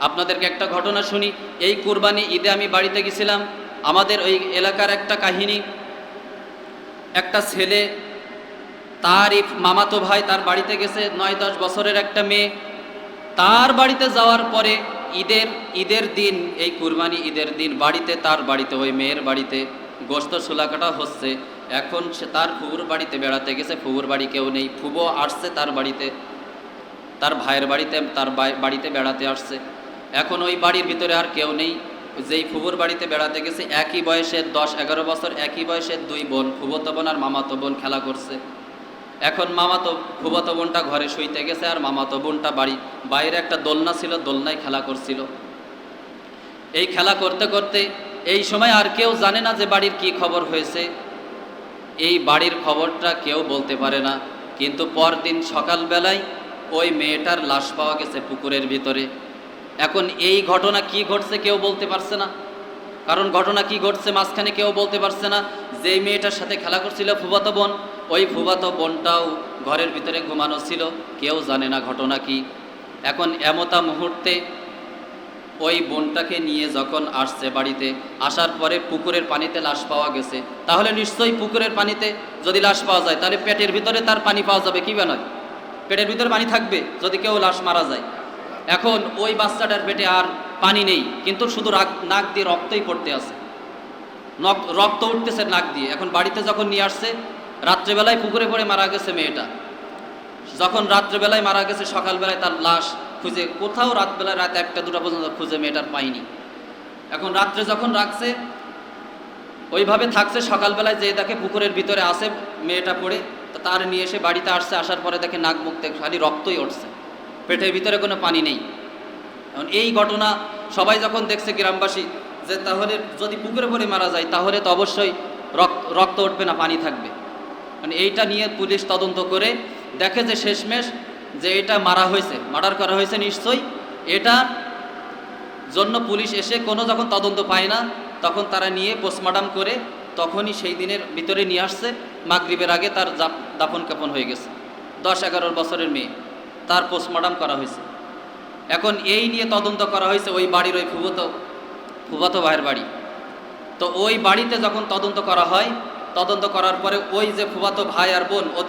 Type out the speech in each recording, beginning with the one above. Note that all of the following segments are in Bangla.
আপনাদেরকে একটা ঘটনা শুনি। এই কুরবানি ঈদে আমি বাড়িতে গেছিলাম। আমাদের ওই এলাকার একটা কাহিনী। একটা ছেলে তারই মামাতো ভাই তার বাড়িতে গেছে নয় দশ বছরের একটা মেয়ে। তার বাড়িতে যাওয়ার পরে ঈদের ঈদের দিন, এই কুরবানি ঈদের দিন বাড়িতে, তার বাড়িতে, ওই মেয়ের বাড়িতে গোস্ত কাটা হচ্ছে। এখন সে তার ফুবুর বাড়িতে বেড়াতে গেছে, ফুবুর বাড়ি কেউ নেই। ফুবো আসছে তার বাড়িতে, তার ভাইয়ের বাড়িতে, তার বাড়িতে বেড়াতে আসছে। এখন ওই বাড়ির ভিতরে আর কেউ নেই। যেই ফুবুর বাড়িতে বেড়াতে গেছে, একই বয়সের দশ এগারো বছর, একই বয়সের দুই বোন, ফুবতো বোন আর মামাতো বোন খেলা করছে। এখন মামাতো, ফুবতো বোনটা ঘরে শুইতে গেছে আর মামাতো বোনটা বাড়ি, বাইরে একটা দোলনা ছিল, দোলনায় খেলা করছিল। এই খেলা করতে করতে এই সময় আর কেউ জানে না যে বাড়ির কি খবর হয়েছে। এই বাড়ির খবরটা কেউ বলতে পারে না। কিন্তু পরদিন সকালবেলায় ওই মেয়েটার লাশ পাওয়া গেছে পুকুরের ভিতরে। এখন এই ঘটনা কি ঘটছে কেউ বলতে পারছে না। কারণ ঘটনা কি ঘটছে মাঝখানে কেউ বলতে পারছে না। যে মেয়েটার সাথে খেলা করছিল ফুবাতো বোন, ওই ফুবাতো বোনটাও ঘরের ভিতরে ঘুমানো ছিল, কেউ জানে না ঘটনা কি। এখন এমতা মুহূর্তে ওই বোনটাকে নিয়ে যখন আসছে বাড়িতে, আসার পরে পুকুরের পানিতে লাশ পাওয়া গেছে। তাহলে নিশ্চয়ই পুকুরের পানিতে যদি লাশ পাওয়া যায়, তাহলে পেটের ভিতরে তার পানি পাওয়া যাবে, কি নয় পেটের ভিতরে পানি থাকবে যদি কেউ লাশ মারা যায়। এখন ওই বাচ্চাটার পেটে আর পানি নেই, কিন্তু শুধু নাক দিয়ে রক্তই পড়তে আছে। রক্ত উঠতেছে নাক দিয়ে। এখন বাড়িতে যখন নিয়ে আসছে, রাত্রেবেলায় পুকুরে পড়ে মারা গেছে মেয়েটা। যখন রাত্রেবেলায় মারা গেছে, সকালবেলায় তার লাশ খুঁজে, কোথাও রাতবেলায় রাত একটা, দুটা পর্যন্ত খুঁজে মেয়েটার পাইনি। এখন রাত্রে যখন রাখছে, ওইভাবে থাকছে, সকালবেলায় যে দেখে পুকুরের ভিতরে আসে মেয়েটা পড়ে তার নিয়ে এসে বাড়িতে আসছে, আসার পরে দেখে নাক মুখ খালি রক্তই উঠছে। পেটের ভিতরে কোনো পানি নেই। এখন এই ঘটনা সবাই যখন দেখছে গ্রামবাসী, যে তাহলে যদি পুকুরে পড়ে মারা যায়, তাহলে তো অবশ্যই রক্ত রক্ত উঠবে না, পানি থাকবে। মানে এইটা নিয়ে পুলিশ তদন্ত করে দেখে যে শেষমেশ যে এটা মারা হয়েছে, মার্ডার করা হয়েছে নিশ্চয়ই। এটা জন্য পুলিশ এসে কোনো যখন তদন্ত পায় না, তখন তারা নিয়ে পোস্টমর্টম করে তখনই সেই দিনের ভিতরে নিয়ে আসছে। মাগরিবের আগে তার দাফন কাপন হয়ে গেছে। দশ এগারো বছরের মেয়ে। তার পোস্টমর্টম করা হয়েছে। এখন এই নিয়ে তদন্ত করা হয়েছে ওই বাড়ির ওই ফুবতো ফুবাতো ভাইয়ের বাড়ি। তো ওই বাড়িতে যখন তদন্ত করা হয়, তদন্ত করার পরে ওই যে ফুবাতো ভাই আর বোন ও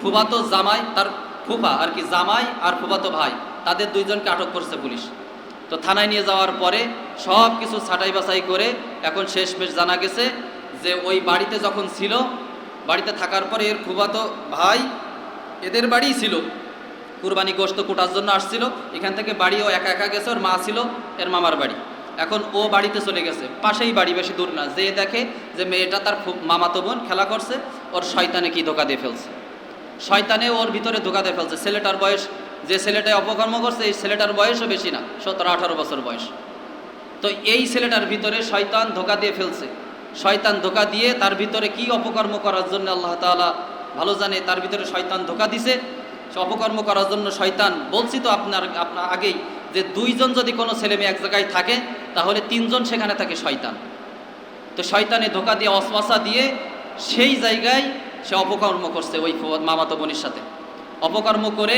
ফুবাতো জামাই তার ফুফা আর কি জামাই আর ফুবাতো ভাই, তাদের দুইজনকে আটক করছে পুলিশ। তো থানায় নিয়ে যাওয়ার পরে সব কিছু ছাটাই বাছাই করে এখন শেষমেশ জানা গেছে যে ওই বাড়িতে যখন ছিল, বাড়িতে থাকার পরে এর ফুবাতো ভাই এদের বাড়িই ছিল। কুরবানি গোস্ত কুটার জন্য আসছিল। এখান থেকে বাড়িও একা একা গেছে, ওর মা ছিল, এর মামার বাড়ি। এখন ও বাড়িতে চলে গেছে। পাশেই বাড়ি, বেশি দূর না। যে দেখে যে মেয়েটা তার ফু- মামাতো বোন, খেলা করছে, ওর শয়তানে কি ধোকা দিয়ে ফেলছে। শয়তানে ওর ভিতরে ধোকা দিয়ে ফেলছে। ছেলেটার বয়স, যে ছেলেটায় অপকর্ম করছে, এই ছেলেটার বয়সও বেশি না, সতেরো, আঠারো বছর বয়স। তো এই ছেলেটার ভিতরে শয়তান ধোকা দিয়ে ফেলছে। শয়তান ধোকা দিয়ে তার ভিতরে কি অপকর্ম করার জন্য আল্লাহ তাআলা ভালো জানে, তার ভিতরে শয়তান ধোকা দিছে। সে অপকর্ম করার জন্য শয়তান বলছি তো আপনার আপনার আগেই যে দুইজন যদি কোনো ছেলে মেয়ে এক জায়গায় থাকে, তাহলে তিনজন সেখানে থাকে শয়তান। তো শয়তানে ধোকা দিয়ে অশ্বাসা দিয়ে সেই জায়গায় সে অপকর্ম করছে ওই মামাতো বোনের সাথে। অপকর্ম করে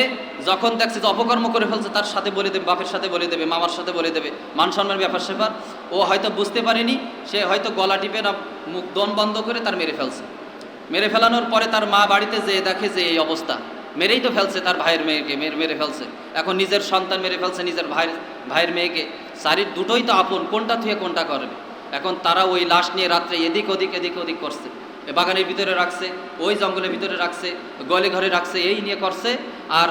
যখন দেখছে যে অপকর্ম করে ফেলছে, তার সাথে বলে দেবে, বাপের সাথে বলে দেবে, মামার সাথে বলে দেবে, মান সম্মান ব্যাপার স্যাপার। ও হয়তো বুঝতে পারেনি, সে হয়তো গলা টিপে না, মুখ দম বন্ধ করে তার মেরে ফেলছে। মেরে ফেলানোর পরে তার মা বাড়িতে যেয়ে দেখে যে এই অবস্থা। মেরেই তো ফেলছে তার ভাইয়ের মেয়েকে, মেরে মেরে ফেলছে। এখন নিজের সন্তান মেরে ফেলছে নিজের ভাইয়ের ভাইয়ের মেয়েকে। শারীর দুটোই তো আপন, কোনটা থুয়ে কোনটা করবে? এখন তারা ওই লাশ নিয়ে রাত্রে এদিক ওদিক এদিক ওদিক করছে। বাগানের ভিতরে রাখছে, ওই জঙ্গলের ভিতরে রাখছে, গলে ঘরে রাখছে, এই নিয়ে করছে। আর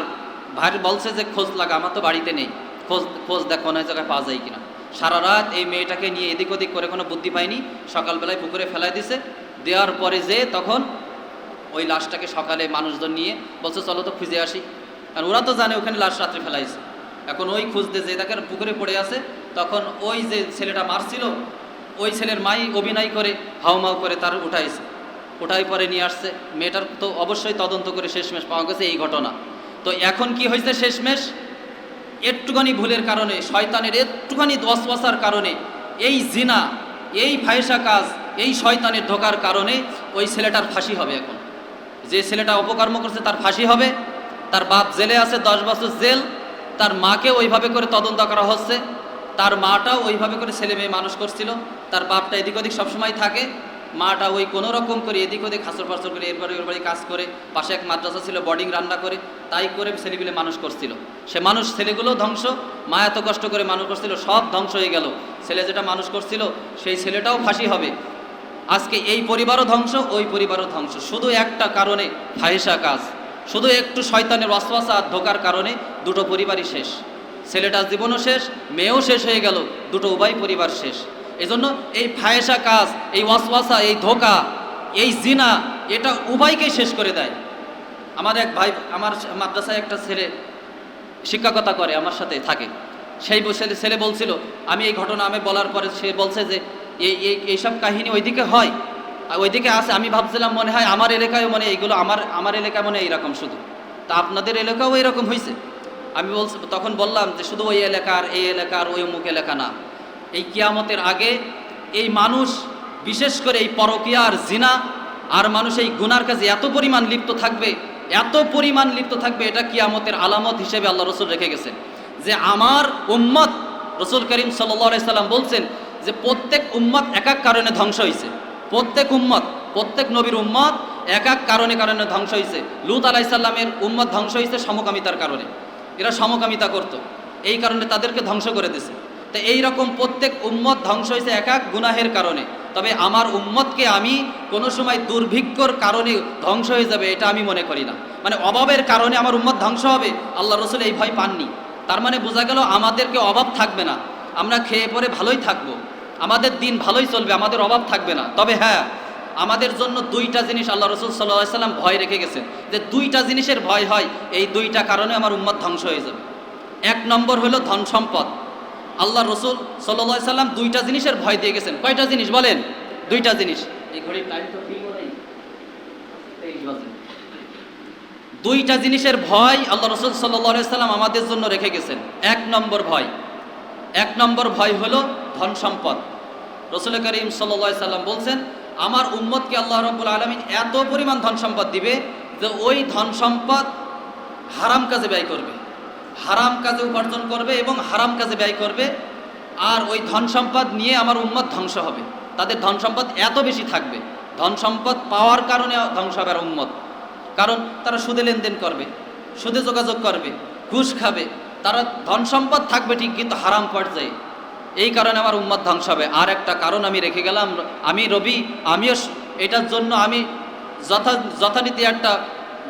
ভাই বলছে যে, খোঁজ লাগা, আমার তো বাড়িতে নেই। খোঁজ খোঁজ দেখো না জায়গায় পাওয়া যায় কিনা? সারা রাত এই মেয়েটাকে নিয়ে এদিক ওদিক করে কোনো বুদ্ধি পায়নি। সকালবেলায় পুকুরে ফেলাই দিছে। দেওয়ার পরে যে তখন ওই লাশটাকে সকালে মানুষজন নিয়ে বলছে, চলো তো খুঁজে আসি। কারণ ওরা তো জানে ওখানে লাশ রাত্রে ফেলাইছে এখন ওই খুঁজতে যে দেখেন পুকুরে পড়ে আছে, তখন ওই যে ছেলেটা মারছিল, ওই ছেলের মাই অভিনয় করে হাউমাউ করে তার উঠাইছে। উঠাই পরে নিয়ে আসছে। মেয়েটার তো অবশ্যই তদন্ত করে শেষমেশ পাওয়া গেছে এই ঘটনা। তো এখন কি হয়েছে শেষমেশ? একটুখানি ভুলের কারণে, শয়তানের একটুখানি দশবাসার কারণে, এই জিনা, এই ফায়সা কাজ, এই শয়তানের ধোকার কারণে ওই ছেলেটার ফাঁসি হবে এখন। যে ছেলেটা অপকর্ম করছে, তার ফাঁসি হবে, তার বাপ জেলে আছে, দশ বছর জেল, তার মাকে ওইভাবে করে তদন্ত করা হচ্ছে, তার মাটাও ওইভাবে করে ছেলে মেয়ে মানুষ করছিল, তার বাপটা এদিক ওদিক সবসময় থাকে, মাটা ওই কোনো রকম করে এদিক ওদিক হাসর ফাসর করে, এরপরে বাড়ি কাজ করে, পাশে এক মাদ্রাসা ছিল বডিং রান্না করে, তাই করে ছেলেগুলো মানুষ করছিল। সে মানুষ ছেলেগুলো ধ্বংস মা এত কষ্ট করে মানুষ করছিল, সব ধ্বংস হয়ে গেল। ছেলে যেটা মানুষ করছিল, সেই ছেলেটাও ফাঁসি হবে। আজকে এই পরিবারও ধ্বংস, ওই পরিবারও ধ্বংস। শুধু একটা কারণে ফাহেসা কাজ। শুধু একটু শয়তানের ওয়াসওয়াসা আর ধোকার কারণে দুটো পরিবারই শেষ। ছেলেটার জীবনও শেষ, মেয়েও শেষ হয়ে গেল, দুটো উভয় পরিবার শেষ। এজন্য এই ফায়েসা কাজ, এই ওয়াসওয়াসা, এই ধোকা, এই জিনা, এটা উভয়কেই শেষ করে দেয়। আমার এক ভাই, আমার মাদ্রাসায় একটা ছেলে শিক্ষকতা করে, আমার সাথে থাকে। সেই ছেলে বলছিল, আমি এই ঘটনা আমি বলার পরে সে বলছে যে এই এই, এইসব কাহিনী ওইদিকে হয়। আর ওইদিকে আছে, আমি ভাবছিলাম মনে হয় আমার এলাকায় মনে এইগুলো আমার আমার এলাকায় মনে এইরকম শুধু। তা আপনাদের এলাকাও এরকম হয়েছে আমি বলছি, তখন বললাম যে শুধু ওই এলাকার, এই এলাকার, ওই অমুক এলাকা না। এই কিয়ামতের আগে এই মানুষ, বিশেষ করে এই পরকিয়া আর জিনা আর মানুষ এই গুনার কাজে এত পরিমাণ লিপ্ত থাকবে, এত পরিমাণ লিপ্ত থাকবে, এটা কিয়ামতের আলামত হিসেবে আল্লাহ রসুল রেখে গেছেন। যে আমার উম্মত রসুল করিম সাল্লাহ সাল্লাম বলছেন যে প্রত্যেক উম্মত এক এক কারণে ধ্বংস হয়েছে প্রত্যেক উম্মত, প্রত্যেক নবীর উম্মত এক এক কারণে কারণে ধ্বংস হয়েছে লুত আলাইসাল্লামের উম্মত ধ্বংস হয়েছে সমকামিতার কারণে। এরা সমকামিতা করত। এই কারণে তাদেরকে ধ্বংস করে দিছে। তো এই রকম প্রত্যেক উম্মত ধ্বংস হয়েছে এক এক গুনাহের কারণে। তবে আমার উম্মতকে আমি কোনো সময় দুর্ভিক্ষর কারণে ধ্বংস হয়ে যাবে এটা আমি মনে করি না। মানে অভাবের কারণে আমার উম্মত ধ্বংস হবে, আল্লাহ রসুল এই ভয় পাননি। তার মানে বোঝা গেল আমাদেরকে অভাব থাকবে না। আমরা খেয়ে পরে ভালোই থাকব। আমাদের দিন ভালোই চলবে আমাদের অভাব থাকবে না। তবে হ্যাঁ আমাদের জন্য দুইটা জিনিস আল্লাহ রসুল সাল্লাহ সাল্লাম ভয় রেখে গেছেন। যে দুইটা জিনিসের ভয় হয় এই দুইটা কারণে আমার উম্মত ধ্বংস হয়ে যাবে। এক নম্বর হলো ধন সম্পদ। আল্লাহ রসুল সাল্লাহ সাল্লাম দুইটা জিনিসের ভয় দিয়ে গেছেন। কয়টা জিনিস বলেন? দুইটা জিনিস। এই ঘড়ির টাইম তো। দুইটা জিনিসের ভয় আল্লাহ রসুল সাল্লাহ সাল্লাম আমাদের জন্য রেখে গেছেন। এক নম্বর ভয়। এক নম্বর ভয় হলো ধন সম্পদ। রসুল করিম সাল্লাহ সাল্লাম বলছেন, আমার উম্মতকে আল্লাহ রব্বুল আলমিন এত পরিমাণ ধন সম্পদ দিবে যে ওই ধন সম্পদ হারাম কাজে ব্যয় করবে। হারাম কাজে উপার্জন করবে এবং হারাম কাজে ব্যয় করবে। আর ওই ধন সম্পদ নিয়ে আমার উম্মত ধ্বংস হবে। তাদের ধন সম্পদ এত বেশি থাকবে। ধন সম্পদ পাওয়ার কারণে ধ্বংস হবে আর উম্মত। কারণ তারা সুদে লেনদেন করবে, সুদে যোগাযোগ করবে, ঘুষ খাবে তারা ধন সম্পদ থাকবে ঠিক, কিন্তু হারাম পর্যায়ে। এই কারণে আমার উম্মত ধ্বংস হবে। আর একটা কারণ আমি রেখে গেলাম, আমি রবি, আমিও এটার জন্য আমি যথা যথারীতি একটা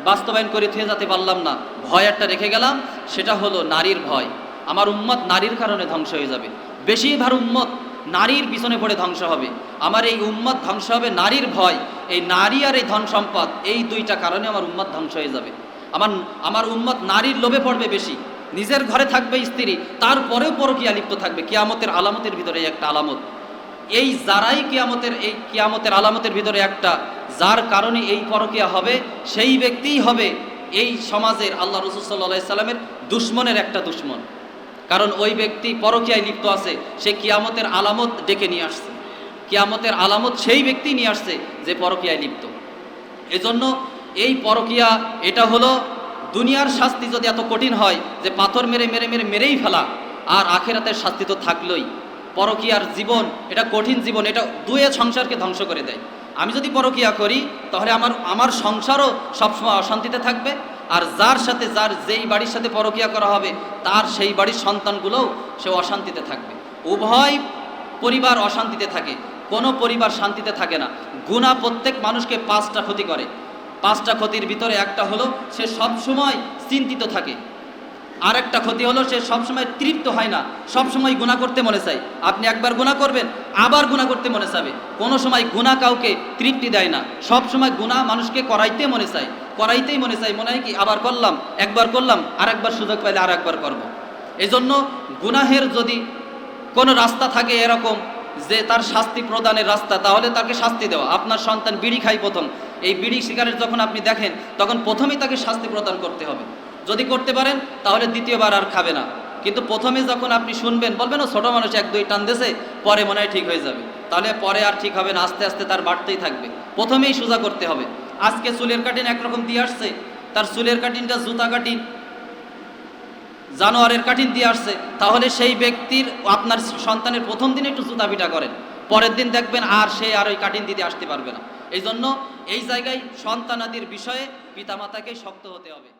বাস্তবায়ন করে থেকে যেতে পারলাম না। ভয় একটা রেখে গেলাম, সেটা হলো নারীর ভয়। আমার উম্মত নারীর কারণে ধ্বংস হয়ে যাবে। বেশিরভাগ উম্মত নারীর পিছনে পড়ে ধ্বংস হবে। আমার এই উম্মত ধ্বংস হবে নারীর ভয়। এই নারী আর এই ধন সম্পদ, এই দুইটা কারণে আমার উম্মত ধ্বংস হয়ে যাবে। আমার আমার উম্মত নারীর লোভে পড়বে বেশি। নিজের ঘরে থাকবে স্ত্রী, তারপরেও পরকিয়া লিপ্ত থাকবে, কিয়ামতের আলামতের ভিতরে একটা আলামত। এই যারাই কিয়ামতের, এই কিয়ামতের আলামতের ভিতরে একটা, যার কারণে এই পরকিয়া হবে, সেই ব্যক্তিই হবে এই সমাজের আল্লাহ রসুল সাল্লাহ সাল্লামের দুশ্মনের একটা দুশ্মন। কারণ ওই ব্যক্তি পরকিয়ায় লিপ্ত আছে, সে কিয়ামতের আলামত ডেকে নিয়ে আসছে। কিয়ামতের আলামত সেই ব্যক্তি নিয়ে আসছে যে পরকিয়ায় লিপ্ত। এজন্য এই পরকিয়া, এটা হলো দুনিয়ার শাস্তি যদি এত কঠিন হয় যে পাথর মেরে মেরে মেরে মেরেই ফেলা, আর আখেরাতের শাস্তি তো থাকলোই। পরকিয়ার জীবন, এটা কঠিন জীবন, এটা দুয়ে সংসারকে ধ্বংস করে দেয়। আমি যদি পরকিয়া করি, তাহলে আমার আমার সংসারও সবসময় অশান্তিতে থাকবে, আর যার সাথে যার যেই বাড়ির সাথে পরকিয়া করা হবে, তার সেই বাড়ির সন্তানগুলোও সে অশান্তিতে থাকবে। উভয় পরিবার অশান্তিতে থাকে, কোনো পরিবার শান্তিতে থাকে না। গুণা প্রত্যেক মানুষকে পাঁচটা ক্ষতি করে। পাঁচটা ক্ষতির ভিতরে একটা হলো সে সব সময় চিন্তিত থাকে। আর একটা ক্ষতি হলো সে সবসময় তৃপ্ত হয় না সবসময় গুণা করতে মনে চায়। আপনি একবার গুণা করবেন, আবার গুণা করতে মনে চাবে। কোনো সময় গুণা কাউকে তৃপ্তি দেয় না, সব সময় গুণা মানুষকে করাইতে মনে চায়। করাইতেই মনে চায়, মনে হয় কি, আবার করলাম, একবার করলাম আর একবার সুযোগ পাইলে আর একবার করব। এজন্য গুনাহের যদি কোনো রাস্তা থাকে এরকম যে তার শাস্তি প্রদানের রাস্তা, তাহলে তাকে শাস্তি দেওয়া। আপনার সন্তান বিড়ি খাই প্রথম এই বিড়ি সিগারেট যখন আপনি দেখেন, তখন প্রথমেই তাকে শাস্তি প্রদান করতে হবে। যদি করতে পারেন, তাহলে দ্বিতীয়বার আর খাবে না। কিন্তু প্রথমে যখন আপনি শুনবেন, বলবেন ছোট ছোটো মানুষ, এক, দুই, টান দেশে পরে মনে হয় ঠিক হয়ে যাবে। তাহলে পরে আর ঠিক হবে না, আস্তে আস্তে তার বাড়তেই থাকবে। প্রথমেই সোজা করতে হবে। আজকে চুলের কাটিন একরকম দিয়ে আসছে, তার চুলের কাটিনটা জুতা কাটিন, জানোয়ারের কাটিন দিয়ে আসছে, তাহলে সেই ব্যক্তির, আপনার সন্তানের প্রথম দিন একটু জুতা পিটা করেন। পরের দিন দেখবেন আর সে আর ওই কাটিন দিতে আসতে পারবে না। এই জন্য এই জায়গায় সন্তানাদির বিষয়ে পিতামাতাকে শক্ত হতে হবে।